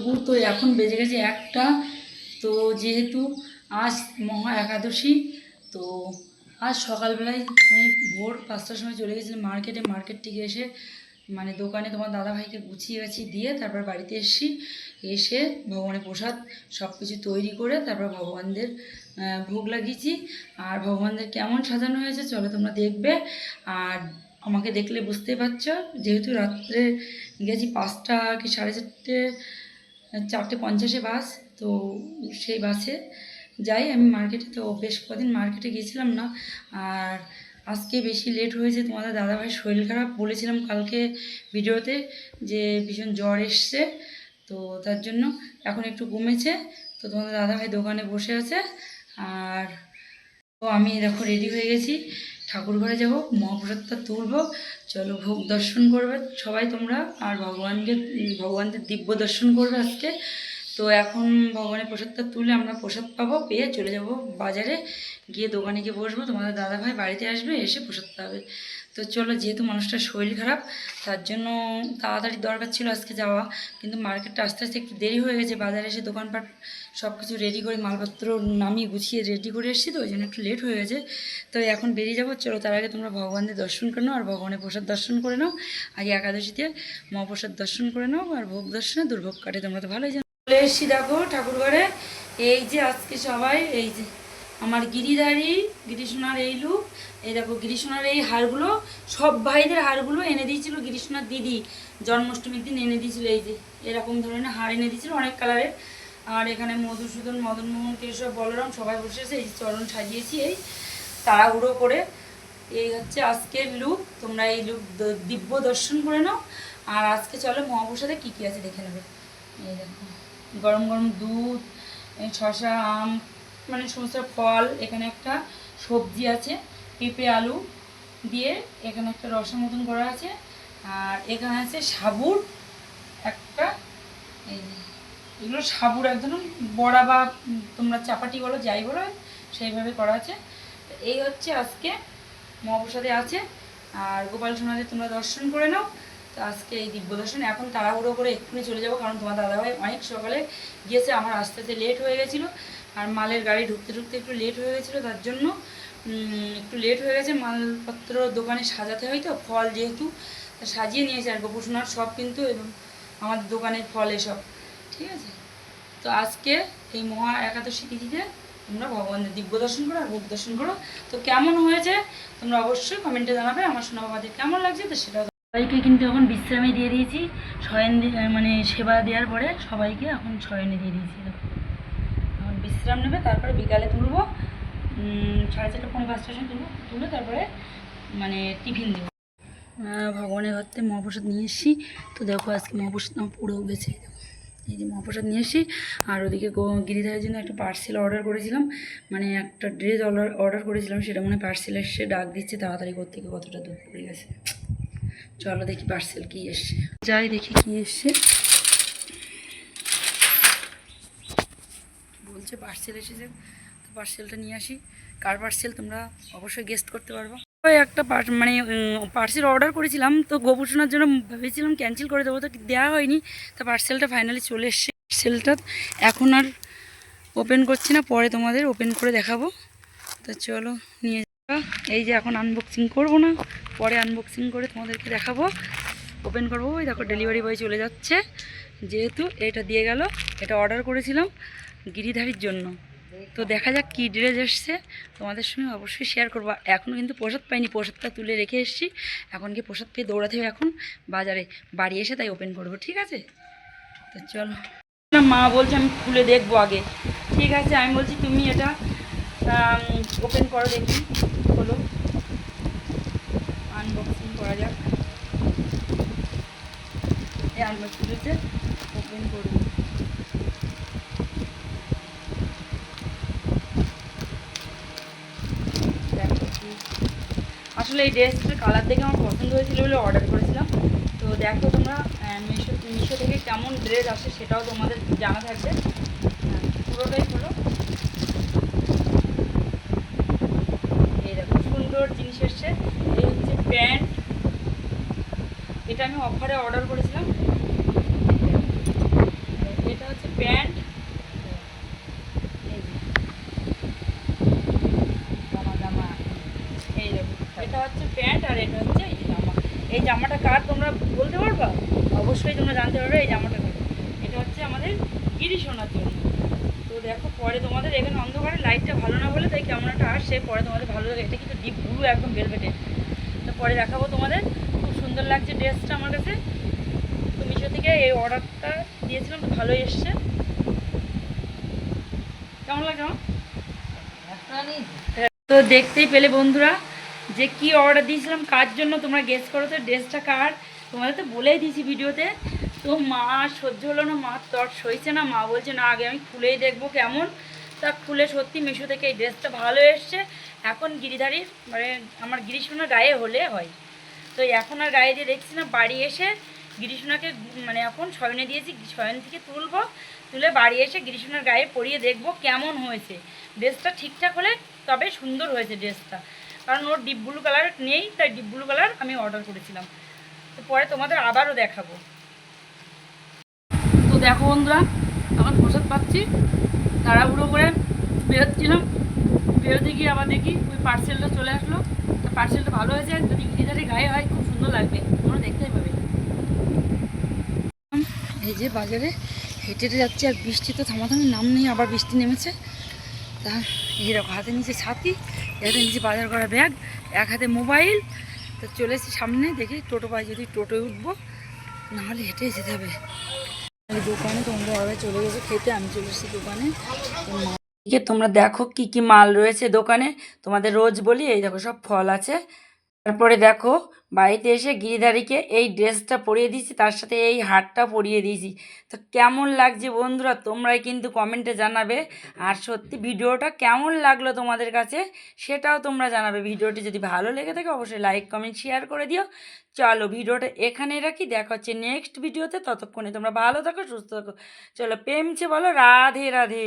দুপুর তো এখন বেজে গেছে একটা। তো যেহেতু আজ মহা একাদশী, তো আজ সকালবেলায় আমি ভোর পাঁচটার সময় চলে গেছিলাম মার্কেটে। মার্কেট থেকে এসে মানে দোকানে তোমার দাদাভাইকে গুছিয়ে গেছি দিয়ে তারপর বাড়িতে এসেছি। এসে ভগবানের প্রসাদ সব কিছু তৈরি করে তারপর ভগবানদের ভোগ লাগিয়েছি। আর ভগবানদের কেমন সাজানো হয়েছে চলো তোমরা দেখবে। আর আমাকে দেখলে বুঝতেই পারছ, যেহেতু রাত্রে গেছি পাঁচটা কি সাড়ে চারটে চারটে পঞ্চাশে বাস, তো সেই বাসে যাই। আমি মার্কেটে, তো বেশ কদিন মার্কেটে গিয়েছিলাম না। আর আজকে বেশি লেট হয়েছে। তোমাদের দাদাভাই শরীর খারাপ বলেছিলাম কালকে ভিডিওতে যে ভীষণ জ্বর এসছে। তো তার জন্য এখন একটু কমেছে তো তোমাদের দাদাভাই দোকানে বসে আছে। আর তো আমি দেখো রেডি হয়ে গেছি। ঠাকুর ঘরে যাব, মহাপ্রসাদটা তুলবো। চলো ভোগ দর্শন করবে সবাই তোমরা, আর ভগবানকে, ভগবানদের দিব্য দর্শন করবে আজকে। তো এখন ভগবানের প্রসাদটা তুলে আমরা প্রসাদ পাবো, পেয়ে চলে যাব বাজারে। গিয়ে দোকানে গিয়ে বসবো। তোমাদের দাদা ভাই বাড়িতে আসবে, এসে প্রসাদ পাবে। তো চলো, যেহেতু মানুষটার শরীর খারাপ, তার জন্য তাড়াতাড়ি দরকার ছিল আজকে যাওয়া। কিন্তু মার্কেটটা আস্তে আস্তে একটু দেরি হয়ে গেছে, বাজারে এসে দোকানপাট সব কিছু রেডি করে, মালপত্র নামিয়ে গুছিয়ে রেডি করে এসেছি তো, ওই জন্য একটু লেট হয়ে গেছে। তো এখন বেরিয়ে যাব, চলো তার আগে তোমরা ভগবানদের দর্শন করে নাও, আর ভগবানের প্রসাদ দর্শন করে নাও। আগে একাদশীতে মহাপ্রসাদ দর্শন করে নাও, আর ভোগ দর্শনে দুর্ভোগ কাটে, তোমরা তো ভালোই জানো। চলে এসেছি দেখো ঠাকুর ঘরে এই যে আজকে সবাই, এই যে আমার গিরিধারী, গিরিশোনার এই লুক, এই দেখো গিরিশোনার এই হারগুলো সব ভাইদের হারগুলো এনে দিয়েছিল গিরিশোনার দিদি। জন্মাষ্টমীর দিন এনে দিয়েছিল এই যে, এরকম ধরনের হার এনে দিয়েছিল অনেক কালারের। আর এখানে মধুসূদন মদনমোহন কেশব, বলরাম সবাই বসে আছে, এই চরণ সাজিয়েছি এই তাড়াহুড়ো করে। এই হচ্ছে আজকের লুক, তোমরা এই লুক দিব্য দর্শন করে নাও। আর আজকে চলো মহাপ্রসাদে কী কী আছে দেখে নেবে। এই দেখো, গরম গরম দুধ শশা আম মানে সমস্ত ফল, এখানে একটা সবজি আছে, পেঁপে, আলু দিয়ে এখানে একটা রসা মতন করা আছে। আর এখানে আছে সাবুর একটা এগুলো সাবুর একদম বড়া বা তোমরা চাপাটি বলো, যাই বলো, সেইভাবে করা আছে। এই হচ্ছে আজকে মহাপ্রসাদে আছে। আর গোপাল সোনাদের তোমরা দর্শন করে নাও। তো আজকে এই দিব্য দর্শন। এখন তাড়াহুড়ো করে এক্ষুনি চলে যাব, কারণ তোমার দাদাভাই অনেক সকালে গিয়েছে, আমার আসতে আসতে লেট হয়ে গেছিল। আর মালের গাড়ি ঢুকতে ঢুকতে একটু লেট হয়ে গেছিল, তার জন্য একটু লেট হয়ে গেছে। মালপত্র দোকানে সাজাতে হয় তো, ফল যেহেতু সাজিয়ে নিয়েছে আর গোপুর সোনার সব কিন্তু আমাদের দোকানের ফল এসব, ঠিক আছে? তো আজকে এই মহা একাদশী তিথিতে তোমরা ভগবানের দিব্য দর্শন করো আর দর্শন করো। তো কেমন হয়েছে তোমরা অবশ্যই কমেন্টে জানাবে। আমার সোনা বাবাদের কেমন লাগছে তো সেটা সবাইকে কিন্তু এখন বিশ্রামে দিয়ে দিয়েছি। শয়ন মানে সেবা দেওয়ার পরে সবাইকে এখন শয়নে দিয়ে দিয়েছি। বিশ্রাম নেবে, তারপরে বিকালে তুলবো। সাড়ে চারটে পনেরো পাঁচটার সময় তুলবো, তুলে তারপরে মানে টিফিন দেবো। ভগবানের ঘর থেকে মহাপ্রসাদ নিয়ে এসেছি। তো দেখো, আজকে মহাপ্রসাদ আমার পুরো গেছে। এই যে মহাপ্রসাদ নিয়ে এসেছি, আর ওদিকে গিরিধারের জন্য একটা পার্সেল অর্ডার করেছিলাম। মানে একটা ড্রেস অর্ডার অর্ডার করেছিলাম, সেটা মনে পার্সেল এসে ডাক দিচ্ছে, তাড়াতাড়ি করতে গিয়ে কতটা দূর পড়ে গেছে। চলো দেখি পার্সেল কি এসছে। যাই দেখি কি এসছে। বলছে পার্সেল এসেছে। তো পার্সেলটা নিয়ে আসি। কার পার্সেল তোমরা অবশ্যই গেস্ট করতে পারব। একটা মানে পার্সেল অর্ডার করেছিলাম। তো গোবুসোনার জন্য ভেবেছিলাম ক্যান্সেল করে দেবো, তো দেওয়া হয়নি। তো পার্সেলটা ফাইনালি চলে এসছে। পার্সেলটা এখন আর ওপেন করছি না। পরে তোমাদের ওপেন করে দেখাবো। তো চলো, নিয়ে এই যে এখন আনবক্সিং করব না, পরে আনবক্সিং করে তোমাদেরকে দেখাবো। ওপেন করব। ওই দেখো ডেলিভারি বয় চলে যাচ্ছে। যেহেতু এটা দিয়ে গেল, এটা অর্ডার করেছিলাম। গিরিধারীর জন্য। তো দেখা যাক কী ড্রেস এসছে। তোমাদের সঙ্গে অবশ্যই শেয়ার করব। এখনও কিন্তু প্রসাদ পাইনি। প্রসাদটা তুলে রেখে এসেছি। এখন কি প্রসাদ পেয়ে দৌড়াতে হবে এখন। বাজারে বাড়ি এসে তাই ওপেন করব, ঠিক আছে? তো চলো। না, মা বলছে আমি খুলে দেখব আগে। ঠিক আছে, আমি বলছি তুমি এটা ওপেন করো দেখি। হলো আনবক্সিং করা যাক। এই আনবক্সিংটা ওপেন করব দেখো কি- আসলে এই ড্রেসটার কালার দেখে আমার পছন্দ হয়েছিল বলে অর্ডার করেছিলাম। তো দেখো তোমরা মিশো মিশো থেকে কেমন ড্রেস আসে সেটাও তোমাদের জানা থাকবে। পুরোটাই হলো। এই দেখো, সুন্দর জিনিস এসছে। এই হচ্ছে প্যান্ট। এটা আমি অফারে অর্ডার করেছিলাম। অবশ্যই তোমরা জানতে পারবে এই জামাটা দেখো এটা হচ্ছে আমাদের গিরি শোনার জন্য। তো দেখো পরে তোমাদের এখানে অন্ধকারে লাইটটা ভালো না বলে তাই কেমন একটা আসছে পরে তোমাদের ভালো লাগে। এটা কিন্তু ডিপ ব্লু একদম ভেলভেটে তো পরে দেখাবো তোমাদের। খুব সুন্দর লাগছে ড্রেসটা আমার কাছে। তো মিশো থেকে এই অর্ডারটা দিয়েছিলাম ভালোই এসছে। কেমন লাগে? তো দেখতেই পেলে বন্ধুরা। যে কি অর্ডার দিয়েছিলাম, কার জন্য তোমরা গেস করো তো ড্রেসটা কার? তোমাদের তো বলেই দিয়েছি ভিডিওতে। তো মা সহ্য হলো না, মা তর সইছে না, মা বলছে, না, আগে আমি খুলেই দেখব কেমন। তা খুলে সত্যি মিশো থেকে এই ড্রেসটা ভালো এসছে। এখন গিরিধারীর মানে আমার গিরিশোনার গায়ে হলে হয়। তো এখন আর গায়ে দিয়ে দেখছি না, বাড়ি এসে গিরিশোনাকে মানে এখন শয়নে দিয়েছি শয়ন থেকে তুলবো, তুলে বাড়ি এসে গিরিশোনার গায়ে পরিয়ে দেখব কেমন হয়েছে। ড্রেসটা ঠিকঠাক হলে তবে সুন্দর হয়েছে ড্রেসটা কারণ ওর ডিপ ব্লু কালার নেই, তাই ডিপ ব্লু কালার আমি অর্ডার করেছিলাম। তো পরে তোমাদের আবারও দেখাবো। তো দেখো বন্ধুরা, এখন প্রসাদ পাচ্ছি। তাড়াহুড়ো করে বেরোচ্ছিলাম। বেরোতে গিয়ে আবার দেখি ওই পার্সেলটা চলে আসলো। তা পার্সেলটা ভালো হয়েছে, যদি গিরিধারে গায়ে হয়, খুব সুন্দর লাগবে। তোমরা দেখতেই পাবে। এই যে বাজারে হেঁটে হেঁটে যাচ্ছে আর বৃষ্টি তো থামাথামির নাম নেই, আবার বৃষ্টি নেমেছে। তা এরকম হাতে নিচে ছাতি। এক নিজে বাজার করা ব্যাগ, এক হাতে মোবাইল। তো চলে এসেছি সামনে, দেখি টোটো পাই, যদি টোটোয় উঠবো, নাহলে হেঁটে যেতে হবে। দোকানে তোমরা ভাবে চলে গেছে খেতে, আমি চলে এসেছি দোকানে। তোমরা দেখো কি কি মাল রয়েছে দোকানে। তোমাদের রোজ বলি, এই দেখো সব ফল আছে। তারপরে দেখো, বাড়িতে এসে গিরিধারীকে এই ড্রেসটা পরিয়ে দিয়েছি, তার সাথে এই হারটা পরিয়ে দিয়েছি। তো কেমন লাগছে বন্ধুরা, তোমরাই কিন্তু কমেন্টে জানাবে। আর সত্যি ভিডিওটা কেমন লাগল তোমাদের কাছে, সেটাও তোমরা জানাবে। ভিডিওটি যদি ভালো লেগে থাকে, অবশ্যই লাইক কমেন্ট শেয়ার করে দিও। চলো ভিডিওটা এখানে রাখি, দেখা হচ্ছে নেক্সট ভিডিওতে ততক্ষণে তোমরা ভালো থাকো, সুস্থ থাকো। চলো প্রেমছে বলো, রাধে রাধে।